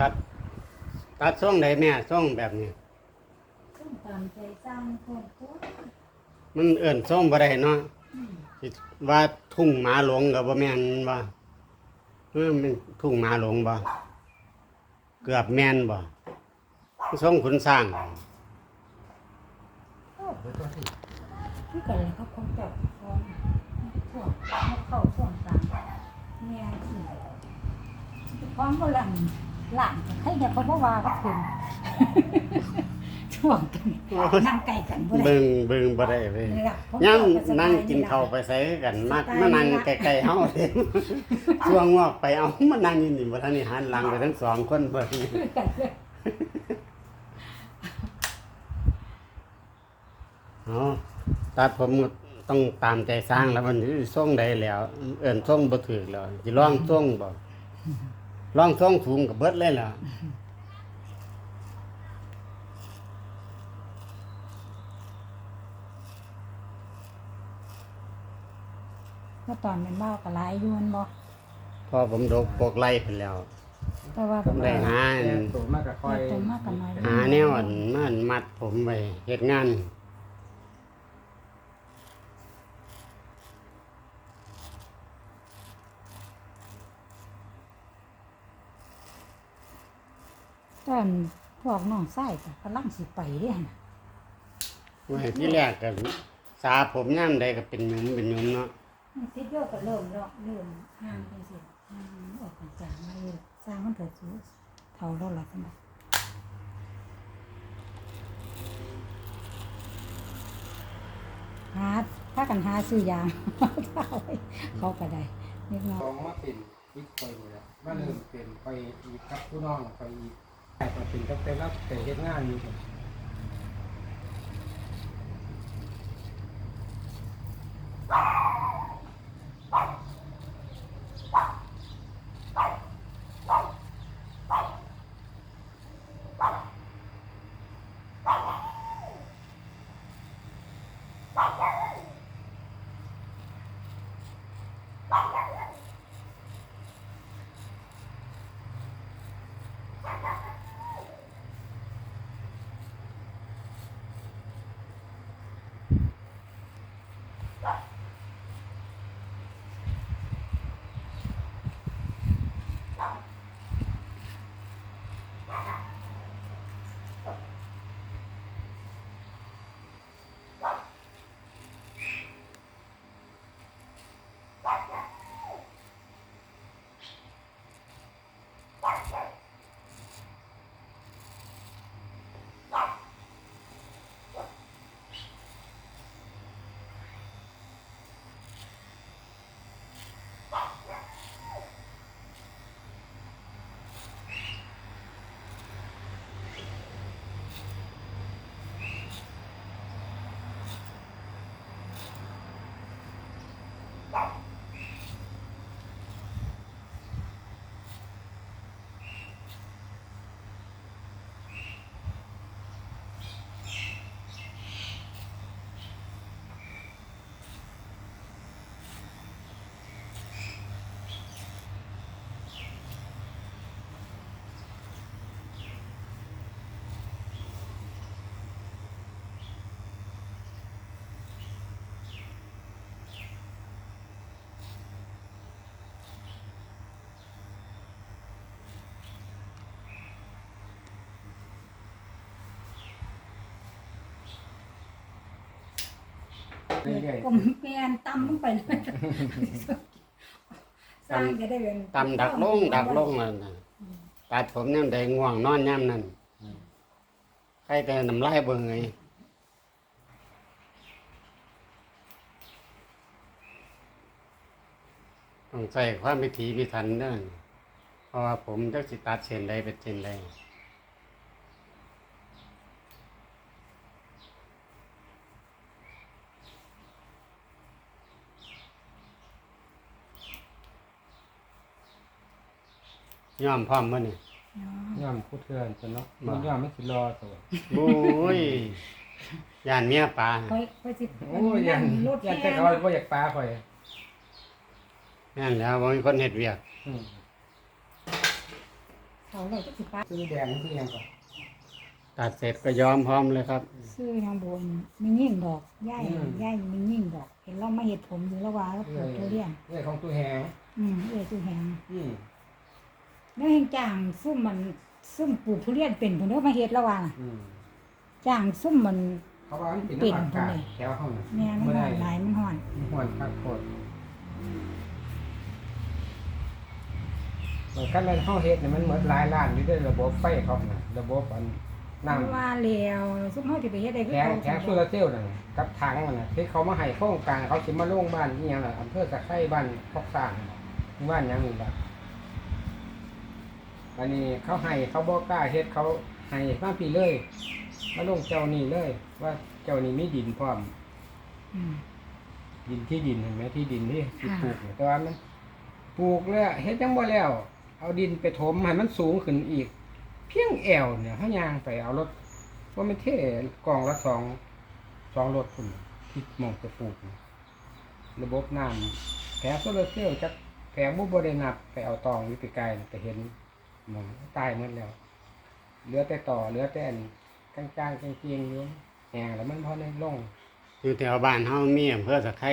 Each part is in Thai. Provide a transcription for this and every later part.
ตัด ตัดช่วงใดแม่ช่งแบบนี้ซึ่งตามใจสร้างคนโคตรมันเอื่นช่งบ่ได้เนาะสิว่าทุ่งหมาหลงกับบ่แม่นว่าเออมันทุ่งหมาหลงบ่เกือบแม่นบ่ช่งขุนสร้างที่กันเลยเขาคงจับฟองช่วงเขาเข้าช่วงกลางแม่สิฟ้องก็หลัง หลังให้เนี่ยเขาบอกว่าก็คืนช่วงกันนั่งไกลกันบ่ได้เบิ่งเบิ่งบ่ได้เว้ยนี่ล่ะผมย่ํก็สบนั่งกินล่ะข้าวไปใส่กันมาสไตล์มานั่งนี่ล่ะใกล้ๆเฮาเด้ช่วงงอกไปเอามานั่งอยู่นี่บ่ทันได้หันหลังไปทั้งสองคนเบิ่งคือกันเลยเอาตัดผมก็ต้องตามใจสร้างแล้วมันสิส่งได้แล้ว เอิ้นส่งบ่ถูกแล้วสิลองส่งบ่ ลองส่งสูงก็เบิดเลยล่ะเมื่อตอนเป็นเมากับหลายอยูแมันบ่พอผมดกปกไล่ไปแล้ว แต่ว่าผมได้หาอันแต่ตัวมากก็ค่อย ตัวมากกันน้อย หาแนวอันมันมัดผมไว้เฮ็ดงาน ตอนพวกน้องไส้ก็กำลังสิไปเด้หั่นน่ะไว้ที่แรกก็สาผมยามใดก็เป็นหยุมเป็นหยุมเนาะติดเยอะก็เริ่มเนาะเริ่มห่างไปสิห่างออกจากจางมาเลยสร้างมันเกิดสูเท่าเราละสมบัติหาถ้ากันหาซื้อยางเอาไว้เขาก็ได้เล็กน้อย ลองมาเป็นอีกคอยนี่แหละมาเริ่มเป็นไปอีกกับผู้น้องไปอีก แต่ก็เป็นตั้งแต่รับแต่เฮ็ดงานอยู่ กลมแกนตำลงไปเลยสร้างจะได้เป็นตำดักลงดักลงนั่นน่ะตัดผมยามใดง่วงนอนยามนั้นใครแต่น้ำลายเบิ่งไงต้องใส่ความพิถีพิถันเด้อเพราะว่าผมจักสิตัดเส้นใดเป็นเส้นใด ย่อมพร้อมมื้อนี่ๆย่อมพูดเทือนจนเนาะบ่ มันย่อมไม่สิรอตัว บุ้ยย่านเมียปลาค่อยค่อยสิโอ้ยยันรถยันแกแต่นเขาบ่อยากปลาข่อยนั่นแหล้วบ่มีคนเฮ็ดเวียกอืมเขาเลยจะสิป้าซื้อแดงนี่คือหยังก่อนตัดเสร็จก็ยอมพร้อมเลยครับ ซื้อทางบนมียิ่งดอกย่ายย่ายมียิ่งดอก เห็นเรามาเห็ดผมอยู่แล้วว่าแล้วปลูกทุเรียนเรื่องของตู้แหงอืมเอ้ยตู้แหงอืม แล้วเห็นจ้างซุ่มมันซุ่มปลูกทุเรียนเป็นผมเด้อมาเห็ดแล้วว่าน่ะอืมจ้างซุ่มมัน เขาว่ามันเป็นเป็นน้ำอากาศทำไมแถวห้องน่ะแม่มันบ่ห่ได้อนหลายมันห่อนมันห่อนคักโคตรเหมือนกันเลยห้องเฮ็ดเนี่ยมันเหมือนหลายล้านอยู่ด้วยระบบไฟเขาน่ะระบบอันน้ำ ว่าแล้วซุ่มเฮาสิไปเฮ็ดได้คือแผงเขาแผงโซลาร์เซลล์นั่นน่ะกับถังมันน่ะที่เขามาให้โครงการเขาสิมาลงบ้านอีหยังล่ะอำเภอตะไคร้บ้านพอกสร้างบ้านหยังนี่ล่ะ อันนี้เขาให้เขาบ่กล้าเฮ็ดเขาให้มาพี่เลยมาลงเจ้านี่เลย ว่าเจ้านี่มีดินพร้อมอืม ดินที่ดินเห็นไหมที่ดินที่ที่ค่ะ ปลูกเนี่ยแต่ว่ามันปลูกแล้วเฮ็ดยังบ่แล้ว เอาดินไปถมให้มันสูงขึ้นอีก เพียงแอวเนี่ยเฮายางไปเอารถว่ามันเท่กล่องละสองสองรถพุ่นที่หมองจะปลูกเนี่ยระบบน้ำแผงโซลาร์เซลล์จักแผงบ่บ่ได้นับไปเอาตองอยู่ไกลๆแต่เห็น หมองตายหมดแล้ว เหลือแต่ต่อเหลือแต่อันกลางๆเกียงๆอยู่แห้งแล้วมันพอได้ลง อยู่แถวบ้านเฮามีอำเภอสะไคร้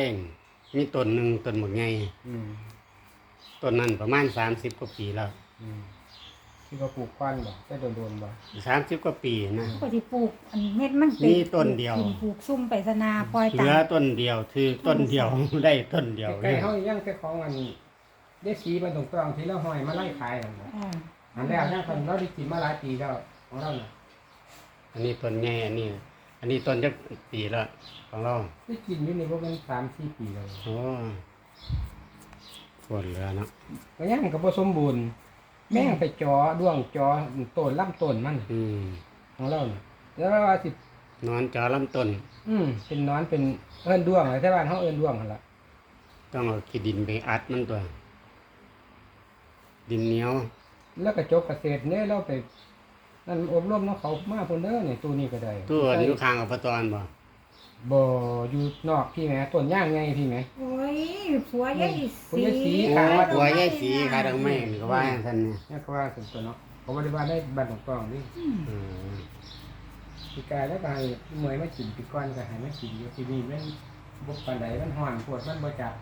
มีต้นหนึ่งต้นหมกไงอืมต้นนั้นประมาณสามสิบกว่าปีแล้วอืมที่ว่าปลูกควันบ่ได้โดนๆบ่สามสิบกว่าปีนะเขาก็สิปลูกอันเม็ดมันเป็มีต้นเดียวปลูกปลูกซุ่มไปสนาปล่อยเหตาลือมต้นเดียวคือต้นเดียว ได้ต้นเดียวใกล้เนี่ย ๆเฮายังแต่ของอันได้สีมันตรงๆที่เราห้อยมาไล่ขายนั่นน่ะ อ่า อันแรกยังคนเราได้กินมาหลายปีแล้วของเราน่ะอันนี้ต้นใหญ่อันนี้ อันนี้ต้นจักปีแล้วของเราได้กินอยู่นี่บ่แม่น3-4ปีแล้วโอ้ฝนเหลือเนาะก็ยังก็บ่สมบูรณ์แม่งไปจอด้วงจอต้นลำต้นมันอืมของเราน่ะแล้วว่าสินอนจอลำต้น อืมเป็นนอนเป็นเอิ้นด้วงอะไรแต่บ้านเฮาเอิ้นด้วงหั่นล่ะต้องเอาขี้ดินไปอัดมันตัว ดินเหนียว แล้วก็จบเกษตรเนี่ยเราไปนั่นอบรมเนาะเขามาพุ่นเด้อนี่ตู้นี้ก็ได้ตัวอันอยู่ข้างอบตอนบ่บ่อยู่นอกพี่แหมต้นย่างไงพี่แหมโอ้ยผัวยายผัวยายศรีโอ้ขางวัดหัวยายสีขายดอกไม้นี่ก็ว่าอย่างนั้นเนี่ยเนี่ยก็ว่าส่วนตัวเนาะผมบริบาลได้บัตรของกล้องดิอืมอืมปีกายแล้วก็ให้มวยมากินปีก้อนก็ให้มากินอยู่ที่นี่มันบุกปานใดมันห่อนปวดมันบ่จับ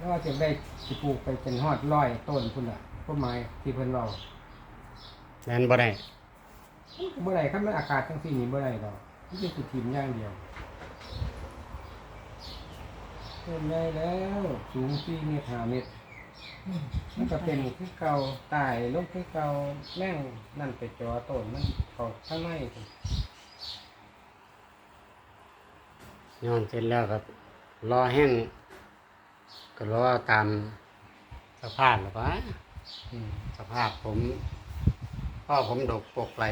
แล้วว่าจะได้สิปลูกไปเป็นฮอดร้อยต้นพุ่นล่ะพวกไม้ที่เพิ่นเว้าแม่นบ่ได้มันก็บ่ได้คันมันอากาศจังซี่นี่บ่ได้ดอกมันจะสิทิ่มอย่างเดียวเพิ่นได้แล้ว สูง4เมตร5เมตรมันก็เป็นคือเก่าตายลงคือเก่าแม่งนั่นไปจอต้นมันเขาข้างในพุ่นย้อนเสร็จแล้วครับ รอแห้ง ก็รอตามสภาพแล้วก็อืมสภาพผมพ่อผมดกปกไหล